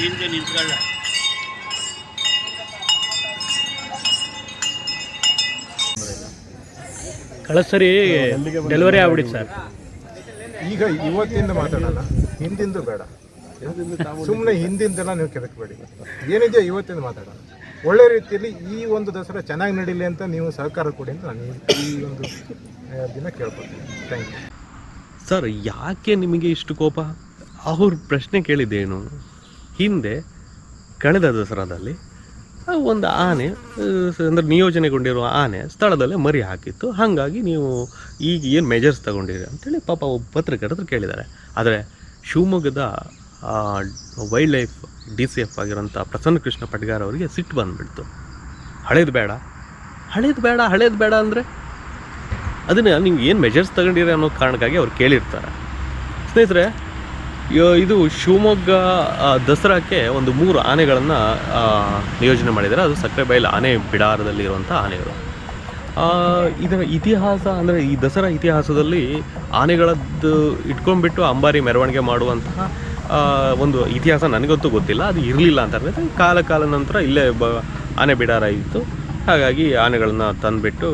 ಹಿಂದೆ ನಿಂತ್ಕೊಳ್ಳ ಕಳಸರಿ delivery ಆಗ್ಬಿಡಿ sir. ಈಗ ಇವತ್ತಿಂದ ಮಾತಾಡೋಣ. ಹಿಂದಿಂದು ಬೇಡ. ಸುಮ್ಮನೆ ಹಿಂದಿಂದೆಲ್ಲ ನೀವು ಕೆದಕಬೇಡಿ. ಏನಿದೆಯೋ ಇವತ್ತಿಂದ ಮಾತಾಡೋಣ. ಒಳ್ಳೆ ರೀತಿಯಲ್ಲಿ ಈ ಒಂದು ದಸರಾ ಚೆನ್ನಾಗಿ ನಡೀಲಿ ಅಂತ ನೀವು ಸಹಕಾರ ಕೊಡಿ ಅಂತ ನಾನು ಈ- ಒಂದು ದಿನ ಕೇಳ್ಕೊತೀನಿ ಥ್ಯಾಂಕ್ ಯು ಸರ್ ಯಾಕೆ ನಿಮಗೆ ಇಷ್ಟು ಕೋಪ? ಅವ್ರ ಪ್ರಶ್ನೆ ಕೇಳಿದ್ದೇನು? ಹಿಂದೆ ಕಳೆದ ದಸರಾದಲ್ಲಿ ಒಂದು ಆನೆ ಅಂದರೆ ನಿಯೋಜನೆಗೊಂಡಿರುವ ಆನೆ ಸ್ಥಳದಲ್ಲೇ ಮರಿ ಹಾಕಿತ್ತು. ಹಾಗಾಗಿ ನೀವು ಈಗ ಏನು ಮೆಜರ್ಸ್ ತಗೊಂಡಿರಿ ಅಂತೇಳಿ ಪಾಪ ಒಬ್ಬ ಪತ್ರಕರ್ತರು ಕೇಳಿದ್ದಾರೆ. ಆದರೆ ಶಿವಮೊಗ್ಗದ wildlife D C F ಆಗಿರುವಂಥ ಪ್ರಸನ್ನ ಕೃಷ್ಣ ಪಟ್ಗಾರ ಅವರಿಗೆ ಸಿಟ್ಟು ಬಂದುಬಿಡ್ತು. ಹಳೇದು ಬೇಡ. ಹಳೇದು ಬೇಡ ಹಳೇದು ಬೇಡ ಅಂದರೆ ಅದನ್ನು ನೀವು ಏನು ಮೆಜರ್ಸ್ ತಗೊಂಡಿರಿ ಅನ್ನೋ ಕಾರಣಕ್ಕಾಗಿ ಅವ್ರು ಕೇಳಿರ್ತಾರೆ. ಸ್ನೇಹಿತರೆ ಇದು ಶಿವಮೊಗ್ಗ ದಸರಾಕ್ಕೆ ಒಂದು ಮೂರು ಆನೆಗಳನ್ನು ನಿಯೋಜನೆ ಮಾಡಿದ್ದಾರೆ. ಅದು ಸಕ್ಕರೆಬೈಲು ಆನೆ ಬಿಡಾರದಲ್ಲಿ ಇರುವಂಥ ಆನೆಗಳು ಇದರ ಇತಿಹಾಸ ಅಂದರೆ ಈ ದಸರಾ ಇತಿಹಾಸದಲ್ಲಿ ಆನೆಗಳದ್ದು ಇಟ್ಕೊಂಡ್ಬಿಟ್ಟು ಅಂಬಾರಿ ಮೆರವಣಿಗೆ ಮಾಡುವಂತಹ ಒಂದು ಇತಿಹಾಸ ನನಗಂತೂ ಗೊತ್ತಿಲ್ಲ. ಅದು ಇರಲಿಲ್ಲ ಅಂತ ಕಾಲ ಕಾಲ ನಂತರ ಇಲ್ಲೇ ಬ, ಆನೆ ಬಿಡಾರ ಇತ್ತು. ಹಾಗಾಗಿ ಆನೆಗಳನ್ನು ತಂದುಬಿಟ್ಟು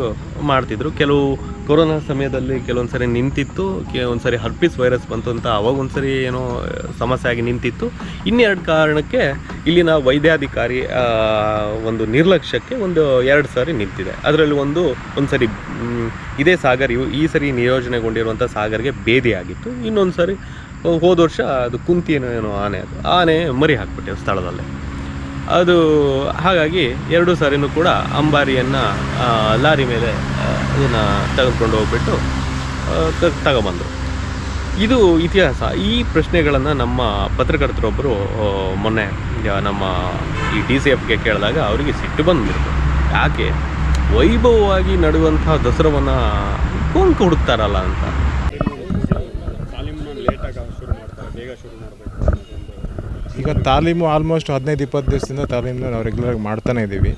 ಮಾಡ್ತಿದ್ರು. ಕೆಲವು ಕೊರೋನಾ ಸಮಯದಲ್ಲಿ ಕೆಲವೊಂದು ಸರಿ ನಿಂತಿತ್ತು ಒಂದು ಸರಿ ಹರ್ಪಿಸ್ ವೈರಸ್ ಬಂತು ಅಂತ ಅವಾಗ ಒಂದು ಸರಿ ಏನೋ ಸಮಸ್ಯೆ ಆಗಿ ನಿಂತಿತ್ತು. ಇನ್ನೆರಡು ಕಾರಣಕ್ಕೆ ಇಲ್ಲಿನ ವೈದ್ಯಾಧಿಕಾರಿ ಒಂದು ನಿರ್ಲಕ್ಷ್ಯಕ್ಕೆ ಒಂದು ಎರಡು ಸಾರಿ ನಿಂತಿದೆ. ಅದರಲ್ಲಿ ಒಂದು ಒಂದು ಸರಿ ಇದೇ ಸಾಗರ್ ಈ ಸರಿ ನಿಯೋಜನೆಗೊಂಡಿರುವಂಥ ಸಾಗರ್ಗೆ ಬೇದಿ ಆಗಿತ್ತು. ಇನ್ನೊಂದು ಸಾರಿ ಹೋದ ವರ್ಷ ಅದು ಕುಂತಿ ಏನೋ ಏನೋ ಆನೆ ಅದು. ಆನೆ ಮರಿ ಹಾಕ್ಬಿಟ್ಟೆವು ಸ್ಥಳದಲ್ಲೇ. ಅದು ಹಾಗಾಗಿ ಎರಡು ಸಾರಿನೂ ಕೂಡ ಅಂಬಾರಿಯನ್ನು ಲಾರಿ ಮೇಲೆ ಅದನ್ನು ತೆಗೆದುಕೊಂಡು ಹೋಗ್ಬಿಟ್ಟು ತಗೊಬಂದರು. ಇದು ಇತಿಹಾಸ. ಈ ಪ್ರಶ್ನೆಗಳನ್ನು ನಮ್ಮ ಪತ್ರಕರ್ತರೊಬ್ಬರು ಮೊನ್ನೆ ನಮ್ಮ ಈ ಡಿ ಸಿ ಎಫ್ಗೆ ಕೇಳಿದಾಗ ಅವರಿಗೆ ಸಿಟ್ಟು ಬಂದ್ಬಿಡ್ತು. ಯಾಕೆ? ವೈಭವವಾಗಿ ನಡೆಯುವಂಥ ದಸರಾವನ್ನು ಕೊಂಕು ಹುಡುಕ್ತಾರಲ್ಲ ಅಂತ. ಈಗ ತಾಲೀಮು ಆಲ್ಮೋಸ್ಟ್ ಹದಿನೈದು ಇಪ್ಪತ್ತು ದಿವಸದಿಂದ ತಾಲೀಮನ್ನ ನಾವು ರೆಗ್ಯುಲರಾಗಿ ಮಾಡ್ತಾನೆ ಇದ್ದೀವಿ.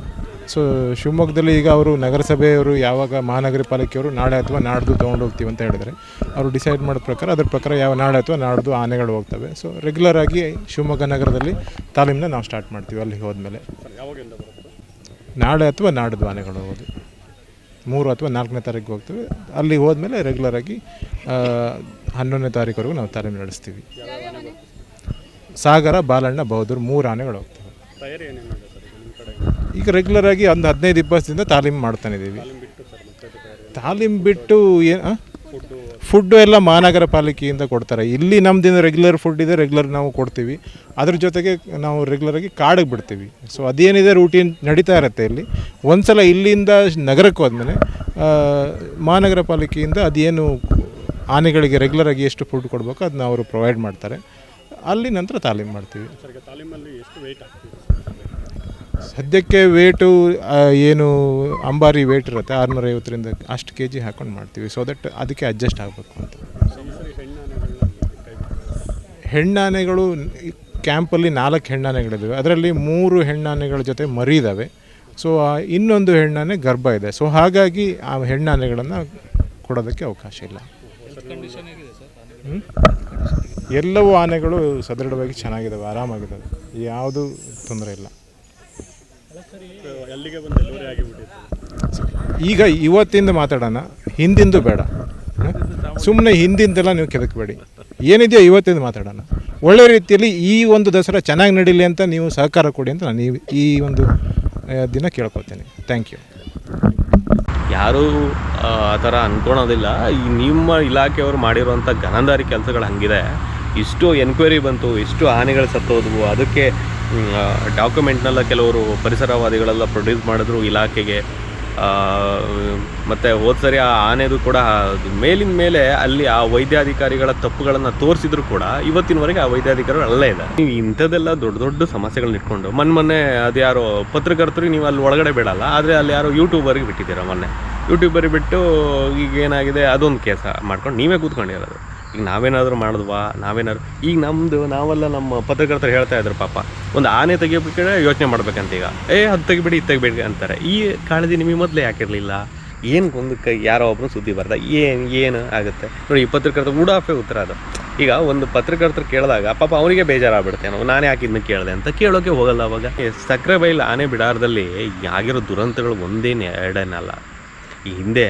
ಸೊ ಶಿವಮೊಗ್ಗದಲ್ಲಿ ಈಗ ಅವರು ನಗರಸಭೆಯವರು ಯಾವಾಗ ಮಹಾನಗರ ಪಾಲಿಕೆಯವರು ನಾಳೆ ಅಥವಾ ನಾಡ್ದು ತೊಗೊಂಡು ಹೋಗ್ತೀವಿ ಅಂತ ಹೇಳಿದರೆ ಅವರು ಡಿಸೈಡ್ ಮಾಡಿದ ಪ್ರಕಾರ ಅದ್ರ ಪ್ರಕಾರ ಯಾವ ನಾಳೆ ಅಥವಾ ನಾಡ್ದು ಆನೆಗಳು ಹೋಗ್ತವೆ. ಸೊ ರೆಗ್ಯುಲರ್ ಆಗಿ ಶಿವಮೊಗ್ಗ ನಗರದಲ್ಲಿ ತಾಲೀಮನ್ನ ನಾವು ಸ್ಟಾರ್ಟ್ ಮಾಡ್ತೀವಿ ಅಲ್ಲಿಗೆ ಹೋದ್ಮೇಲೆ. ನಾಳೆ ಅಥವಾ ನಾಡ್ದು ಆನೆಗಳು ಹೋಗೋದು. ಮೂರು ಅಥವಾ ನಾಲ್ಕನೇ ತಾರೀಕು ಹೋಗ್ತೇವೆ. ಅಲ್ಲಿ ಹೋದ್ಮೇಲೆ ರೆಗ್ಯುಲರ್ ಆಗಿ ಆ, ಹನ್ನೊಂದನೇ ತಾರೀಕುವರೆಗೂ ನಾವು ತಾಲೀಮು ನಡೆಸ್ತೀವಿ. ಸಾಗರ ಬಾಲಣ್ಣ ಬಹದ್ದೂರು ಮೂರು ಆನೆಗಳು ಹೋಗ್ತವೆ. ಈಗ ರೆಗ್ಯುಲರ್ ಆಗಿ ಒಂದು ಹದಿನೈದು ಇಬ್ಬಸ್ದಿಂದ ತಾಲೀಮ್ ಮಾಡ್ತಾನೆ ಇದ್ದೀವಿ. ತಾಲೀಮ್ ಬಿಟ್ಟು ಏನು? ಫುಡ್ಡು ಎಲ್ಲ ಮಹಾನಗರ ಪಾಲಿಕೆಯಿಂದ ಕೊಡ್ತಾರೆ. ಇಲ್ಲಿ ನಮ್ಮದಿಂದ ರೆಗ್ಯುಲರ್ ಫುಡ್ ಇದೆ ರೆಗ್ಯುಲರ್ ನಾವು ಕೊಡ್ತೀವಿ. ಅದ್ರ ಜೊತೆಗೆ ನಾವು ರೆಗ್ಯುಲರಾಗಿ ಕಾಡಿಗೆ ಬಿಡ್ತೀವಿ. ಸೊ ಅದೇನಿದೆ ರೂಟೀನ್ ನಡೀತಾ ಇರುತ್ತೆ ಇಲ್ಲಿ. ಒಂದ್ಸಲ ಇಲ್ಲಿಂದ ನಗರಕ್ಕೆ ಹೋದ್ಮೇಲೆ ಆ, ಮಹಾನಗರ ಪಾಲಿಕೆಯಿಂದ ಅದೇನು ಆನೆಗಳಿಗೆ ರೆಗ್ಯುಲರಾಗಿ ಎಷ್ಟು ಫುಡ್ ಕೊಡಬೇಕು ಅದನ್ನ ಅವರು ಪ್ರೊವೈಡ್ ಮಾಡ್ತಾರೆ. ಅಲ್ಲಿ ನಂತರ ತಾಲೀಮ್ ಮಾಡ್ತೀವಿ. ಸದ್ಯಕ್ಕೆ ವೇಟು ಏನು ಅಂಬಾರಿ ವೇಟ್ ಇರುತ್ತೆ ಆರುನೂರ ಐವತ್ತರಿಂದ ಅಷ್ಟು ಕೆ ಜಿ ಹಾಕೊಂಡು ಮಾಡ್ತೀವಿ. ಸೊ ದಟ್ ಅದಕ್ಕೆ ಅಡ್ಜಸ್ಟ್ ಆಗಬೇಕು ಅಂತ. ಹೆಣ್ಣಾನೆಗಳು ಕ್ಯಾಂಪಲ್ಲಿ ನಾಲ್ಕು ಹೆಣ್ಣಾನೆಗಳಿದ್ದಾವೆ ಅದರಲ್ಲಿ ಮೂರು ಹೆಣ್ಣಾನೆಗಳ ಜೊತೆ ಮರಿ ಇದ್ದಾವೆ ಸೊ ಇನ್ನೊಂದು ಹೆಣ್ಣಾನೆ ಗರ್ಭ ಇದೆ. ಸೊ ಹಾಗಾಗಿ ಆ ಹೆಣ್ಣಾನೆಗಳನ್ನು ಕೊಡೋದಕ್ಕೆ ಅವಕಾಶ ಇಲ್ಲ? ಎಲ್ಲವೂ ಆನೆಗಳು ಸದೃಢವಾಗಿ ಚೆನ್ನಾಗಿದ್ದಾವೆ ಆರಾಮಾಗಿದ್ದಾವೆ ಯಾವುದೂ ತೊಂದರೆ ಇಲ್ಲ. ಈಗ ಇವತ್ತಿಂದ ಮಾತಾಡೋಣ ಹಿಂದಿಂದು ಬೇಡ. ಸುಮ್ಮನೆ ಹಿಂದಿಂದೆಲ್ಲ ನೀವು ಕೆದಕಬೇಡಿ. ಏನಿದೆಯೋ ಇವತ್ತಿಂದ ಮಾತಾಡೋಣ. ಒಳ್ಳೆ ರೀತಿಯಲ್ಲಿ ಈ ಒಂದು ದಸರಾ ಚೆನ್ನಾಗಿ ನಡೀಲಿ ಅಂತ ನೀವು ಸಹಕಾರ ಕೊಡಿ ಅಂತ ನಾನು ಈ- ಈ ಒಂದು ದಿನ ಕೇಳ್ಕೊತೀನಿ ಥ್ಯಾಂಕ್ ಯು ಯಾರೂ ಆ ಆ ಥರ ಅಂದ್ಕೊಳೋದಿಲ್ಲ ಈ ನಿಮ್ಮ ಇಲಾಖೆಯವರು ಮಾಡಿರುವಂಥ ಗನಂದಾರಿ ಕೆಲಸಗಳು ಹಂಗಿದೆ. ಇಷ್ಟು ಎನ್ಕ್ವೈರಿ ಬಂತು, ಇಷ್ಟು ಆನೆಗಳು ಸತ್ತೋದ್ವು, ಅದಕ್ಕೆ ಡಾಕ್ಯುಮೆಂಟ್ನೆಲ್ಲ ಕೆಲವರು ಪರಿಸರವಾದಿಗಳೆಲ್ಲ ಪ್ರೊಡ್ಯೂಸ್ ಮಾಡಿದ್ರು ಇಲಾಖೆಗೆ. ಮತ್ತು ಹೋದ ಸರಿ ಆ ಆನೆದು ಕೂಡ ಮೇಲಿನ ಮೇಲೆ ಅಲ್ಲಿ ಆ ವೈದ್ಯಾಧಿಕಾರಿಗಳ ತಪ್ಪುಗಳನ್ನು ತೋರಿಸಿದ್ರು ಕೂಡ, ಇವತ್ತಿನವರೆಗೆ ಆ ವೈದ್ಯಾಧಿಕಾರಿಗಳು ಅಲ್ಲೇ ಇದೆ ನೀವು ಇಂಥದ್ದೆಲ್ಲ ದೊಡ್ಡ ದೊಡ್ಡ ಸಮಸ್ಯೆಗಳನ್ನ ಇಟ್ಕೊಂಡು, ಮೊನ್ನೆ ಮೊನ್ನೆ ಅದು ಯಾರೋ ಪತ್ರಕರ್ತರಿಗೆ ನೀವು ಅಲ್ಲಿ ಒಳಗಡೆ ಬಿಡಲ್ಲ, ಆದರೆ ಅಲ್ಲಿ ಯಾರೋ ಯೂಟ್ಯೂಬರಿಗೆ ಬಿಟ್ಟಿದ್ದೀರ ಮೊನ್ನೆ. ಯೂಟ್ಯೂಬರಿಗೆ ಬಿಟ್ಟು ಈಗ ಏನಾಗಿದೆ, ಅದೊಂದು ಕೇಸ ಮಾಡ್ಕೊಂಡು ನೀವೇ ಕೂತ್ಕೊಂಡಿರೋದು. ಈಗ ನಾವೇನಾದರೂ ಮಾಡಿದ್ವಾ? ನಾವೇನಾದ್ರು ಈಗ ನಮ್ಮದು ನಾವೆಲ್ಲ ನಮ್ಮ ಪತ್ರಕರ್ತರು ಹೇಳ್ತಾ ಇದ್ರು ಪಾಪ. ಒಂದು ಆನೆ ತೆಗಿಬೇಕಾದ್ರೆ ಯೋಚನೆ ಮಾಡ್ಬೇಕಂತ ಈಗ. ಏ, ಅದು ತೆಗಿಬೇಡಿ, ಇದು ತೆಗಿಬೇಡಿ ಅಂತಾರೆ. ಈ ಕಾಳಜಿ ನಿಮಗೆ ಮೊದಲೇ ಯಾಕಿರಲಿಲ್ಲ? ಏನು ಒಂದು ಕೈ ಯಾರೋ ಒಬ್ಬರು ಸುದ್ದಿ ಬರ್ದ ಏನು ಏನು ಆಗುತ್ತೆ? ನೋಡಿ, ಈ ಪತ್ರಕರ್ತ ಉಡಾಫೆ ಉತ್ತರ ಅದು. ಈಗ ಒಂದು ಪತ್ರಕರ್ತರು ಕೇಳಿದಾಗ, ಪಾಪ ಅವನಿಗೆ ಬೇಜಾರಾಗ್ಬಿಡುತ್ತೆ ನಾವು ನಾನೇ ಯಾಕೆ ಇದನ್ನ ಕೇಳಿದೆ ಅಂತ ಕೇಳೋಕೆ ಹೋಗಲ್ಲ ಅವಾಗ. ಸಕ್ಕರೆ ಬೈಲ್ ಆನೆ ಬಿಡಾರದಲ್ಲಿ ಆಗಿರೋ ದುರಂತಗಳು ಒಂದೇನು ಎರಡೇನಲ್ಲ. ಈ ಹಿಂದೆ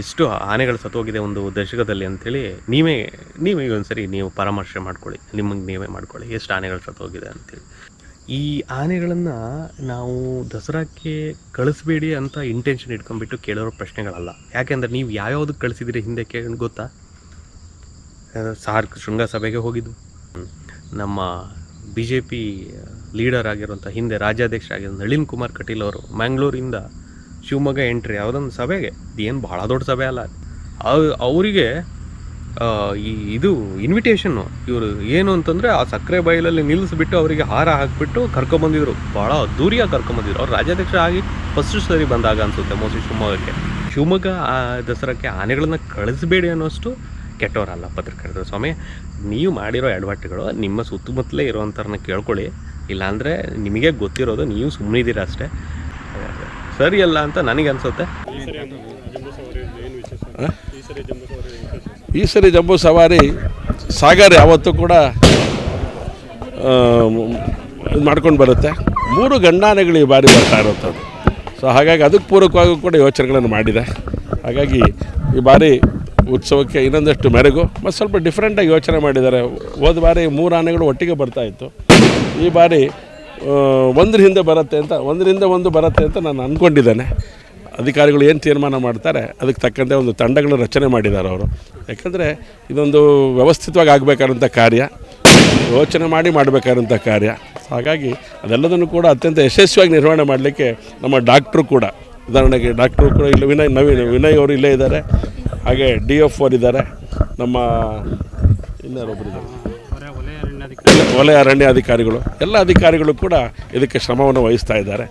ಎಷ್ಟು ಆನೆಗಳು ಸತ್ತೋಗಿದೆ ಒಂದು ದಶಕದಲ್ಲಿ ಅಂಥೇಳಿ ನೀವೇ ನೀವೇ ಒಂದ್ಸರಿ ನೀವು ಪರಾಮರ್ಶೆ ಮಾಡ್ಕೊಳ್ಳಿ, ನಿಮಗೆ ನೀವೇ ಮಾಡ್ಕೊಳ್ಳಿ ಎಷ್ಟು ಆನೆಗಳು ಸತ್ತೋಗಿದೆ ಅಂತೇಳಿ. ಈ ಆನೆಗಳನ್ನು ನಾವು ದಸರಾಕ್ಕೆ ಕಳಿಸ್ಬೇಡಿ ಅಂತ ಇಂಟೆನ್ಷನ್ ಇಟ್ಕೊಂಡ್ಬಿಟ್ಟು ಕೇಳೋರೋ ಪ್ರಶ್ನೆಗಳಲ್ಲ. ಯಾಕೆಂದ್ರೆ ನೀವು ಯಾವ್ಯಾವ್ದಕ್ಕೆ ಕಳಿಸಿದ್ರಿ ಹಿಂದೆ ಕೇಳಿ, ಗೊತ್ತಾ? ಸಾರ್ಕ್ ಶೃಂಗಸಭೆಗೆ ಹೋಗಿದ್ದು. ನಮ್ಮ ಬಿ ಜೆ ಪಿ ಲೀಡರ್ ಆಗಿರುವಂಥ ಹಿಂದೆ ರಾಜ್ಯಾಧ್ಯಕ್ಷ ಆಗಿರೋ ನಳಿನ್ ಕುಮಾರ್ ಕಟೀಲ್ ಅವರು ಮ್ಯಾಂಗ್ಳೂರಿಂದ ಶಿವಮೊಗ್ಗ ಎಂಟ್ರಿ, ಯಾವುದೊಂದು ಸಭೆಗೆ. ಏನು ಭಾಳ ದೊಡ್ಡ ಸಭೆ ಅಲ್ಲ. ಅವ್- ಅವರಿಗೆ ಈ, ಇದು ಇನ್ವಿಟೇಷನ್ನು ಇವರು ಏನು ಅಂತಂದರೆ ಆ ಸಕ್ಕರೆ ಬಯಲಲ್ಲಿ ನಿಲ್ಲಿಸ್ಬಿಟ್ಟು ಅವರಿಗೆ ಹಾರ ಹಾಕಿಬಿಟ್ಟು ಕರ್ಕೊಂಬಂದಿದ್ರು. ಭಾಳ ಅದ್ದೂರಿಯಾಗಿ ಕರ್ಕೊಂಬಂದಿದ್ರು. ಅವ್ರು ರಾಜ್ಯಾಧ್ಯಕ್ಷ ಆಗಿ ಫಸ್ಟ್ ಸರಿ ಬಂದಾಗ ಅನಿಸುತ್ತೆ ಮೋಸಿ ಶಿವಮೊಗ್ಗಕ್ಕೆ. ಶಿವಮೊಗ್ಗ, ಆ, ದಸರಾಕ್ಕೆ ಆನೆಗಳನ್ನ ಕಳಿಸ್ಬೇಡಿ ಅನ್ನೋಷ್ಟು ಕೆಟ್ಟವರಲ್ಲ ಪತ್ರಕರ್ತರು ಸ್ವಾಮಿ, ನೀವು ಮಾಡಿರೋ ಎಡವಟ್ಟುಗಳು ನಿಮ್ಮ ಸುತ್ತಮುತ್ತಲೇ ಇರೋವಂಥವ್ರನ್ನ ಕೇಳ್ಕೊಳ್ಳಿ. ಇಲ್ಲಾಂದರೆ ನಿಮಗೆ ಗೊತ್ತಿರೋದು ನೀವು ಸುಮ್ಮನಿದ್ದೀರ ಅಷ್ಟೇ. ಸರಿ ಅಲ್ಲ ಅಂತ ನನಗೆ ಅನ್ಸುತ್ತೆ. ಈ ಸರಿ ಜಂಬೂ ಸವಾರಿ ಸಾಗರ್ ಯಾವತ್ತೂ ಕೂಡ ಮಾಡ್ಕೊಂಡು ಬರುತ್ತೆ. ಮೂರು ಗಂಡಾನೆಗಳು ಈ ಬಾರಿ ಬರ್ತಾ ಇರುತ್ತದು ಸೊ ಹಾಗಾಗಿ ಅದಕ್ಕೆ ಪೂರಕವಾಗಿ ಕೂಡ ಯೋಚನೆಗಳನ್ನು ಮಾಡಿದೆ. ಹಾಗಾಗಿ ಈ ಬಾರಿ ಉತ್ಸವಕ್ಕೆ ಇನ್ನೊಂದಷ್ಟು ಮೆರಗು. ಮತ್ತು ಸ್ವಲ್ಪ ಡಿಫ್ರೆಂಟಾಗಿ ಯೋಚನೆ ಮಾಡಿದ್ದಾರೆ. ಹೋದ ಬಾರಿ ಮೂರು ಆನೆಗಳು ಒಟ್ಟಿಗೆ ಬರ್ತಾ ಇತ್ತು. ಈ ಬಾರಿ ಒಂದ್ರ ಹಿಂದೆ ಬರುತ್ತೆ ಅಂತ, ಒಂದ್ರ ಹಿಂದೆ ಒಂದು ಬರುತ್ತೆ ಅಂತ ನಾನು ಅಂದ್ಕೊಂಡಿದ್ದೇನೆ ಅಧಿಕಾರಿಗಳು ಏನು ತೀರ್ಮಾನ ಮಾಡ್ತಾರೆ, ಅದಕ್ಕೆ ತಕ್ಕಂತೆ ಒಂದು ತಂಡಗಳ ರಚನೆ ಮಾಡಿದ್ದಾರೆ ಅವರು. ಯಾಕಂದರೆ ಇದೊಂದು ವ್ಯವಸ್ಥಿತವಾಗಿ ಆಗಬೇಕಾದಂಥ ಕಾರ್ಯ, ಯೋಚನೆ ಮಾಡಿ ಮಾಡಬೇಕಾದಂಥ ಕಾರ್ಯ. ಹಾಗಾಗಿ ಅದೆಲ್ಲದನ್ನು ಕೂಡ ಅತ್ಯಂತ ಯಶಸ್ವಿಯಾಗಿ ನಿರ್ವಹಣೆ ಮಾಡಲಿಕ್ಕೆ ನಮ್ಮ ಡಾಕ್ಟ್ರು ಕೂಡ, ಉದಾಹರಣೆಗೆ ಡಾಕ್ಟ್ರು ಕೂಡ ಇಲ್ಲಿ ವಿನಯ್, ನವೀನ್, ವಿನಯ್ ಅವರು ಇಲ್ಲೇ ಇದ್ದಾರೆ. ಹಾಗೆ ಡಿ ಎಫ್ ಅವರು ಇದ್ದಾರೆ. ನಮ್ಮ ಇದ್ದಾರೆ. ವಲಯ ಅರಣ್ಯ ಅಧಿಕಾರಿಗಳು ಎಲ್ಲ ಅಧಿಕಾರಿಗಳು ಕೂಡ ಇದಕ್ಕೆ ಶ್ರಮವನ್ನು ವಹಿಸ್ತಾ ಇದ್ದಾರೆ.